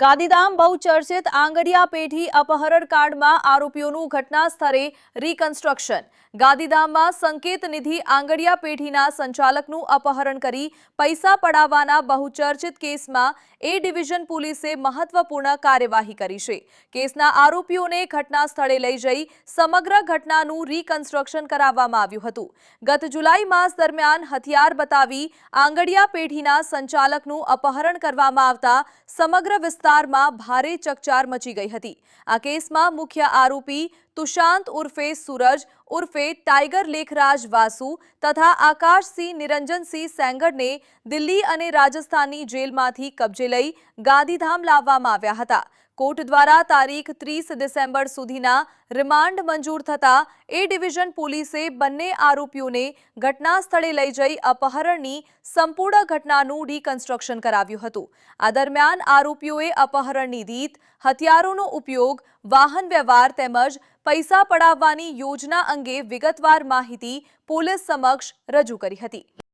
ગાંધીધામ બહુચર્ચિત આંગડિયા પેઢી અપહરણ કાંડમાં આરોપીઓનું ઘટના સ્થળે રીકન્સ્ટ્રક્શન ગાંધીધામમાં સંકેત નિધિ આંગડિયા પેઢીના સંચાલકનું અપહરણ કરી પૈસા પડાવવાના બહુચર્ચિત કેસમાં એ ડિવિઝન પોલીસે મહત્વપૂર્ણ કાર્યવાહી કરી છે. કેસના આરોપીઓને ઘટના સ્થળે લઈ જઈ સમગ્ર ઘટનાનું રિકન્સ્ટ્રક્શન કરાવવામાં આવ્યું હતું. ગત જુલાઈ માસ દરમિયાન હથિયાર બતાવી આંગડિયા પેઢીના સંચાલકનું અપહરણ કરવામાં આવતા સમગ્ર વિસ્તારમાં ભારે ચકચાર મચી ગઈ હતી. આ કેસમાં મુખ્ય આરોપી તુષાંત ઉર્ફે સૂરજ, ઉર્ફે ટાઈગર લેખરાજ વાસુ તથા આકાશસિંહ નિરંજનસિંહ સેંગરને દિલ્હી અને રાજસ્થાનની જેલમાંથી કબજે લઈ ગાંધીધામ લાવવામાં આવ્યા હતા. કોર્ટ દ્વારા તારીખ ત્રીસ ડિસેમ્બર સુધીના રિમાન્ડ મંજૂર થતા એ ડિવિઝન પોલીસે બંને આરોપીઓને ઘટના સ્થળે લઈ જઈ અપહરણની સંપૂર્ણ ઘટનાનું રીકન્સ્ટ્રક્શન કરાવ્યું હતું. આ દરમિયાન આરોપીઓએ અપહરણની રીત, હથિયારોનો ઉપયોગ, વાહન વ્યવહાર તેમજ પૈસા પડાવવાની યોજના અંગે વિગતવાર માહિતી પોલીસ સમક્ષ રજૂ કરી હતી.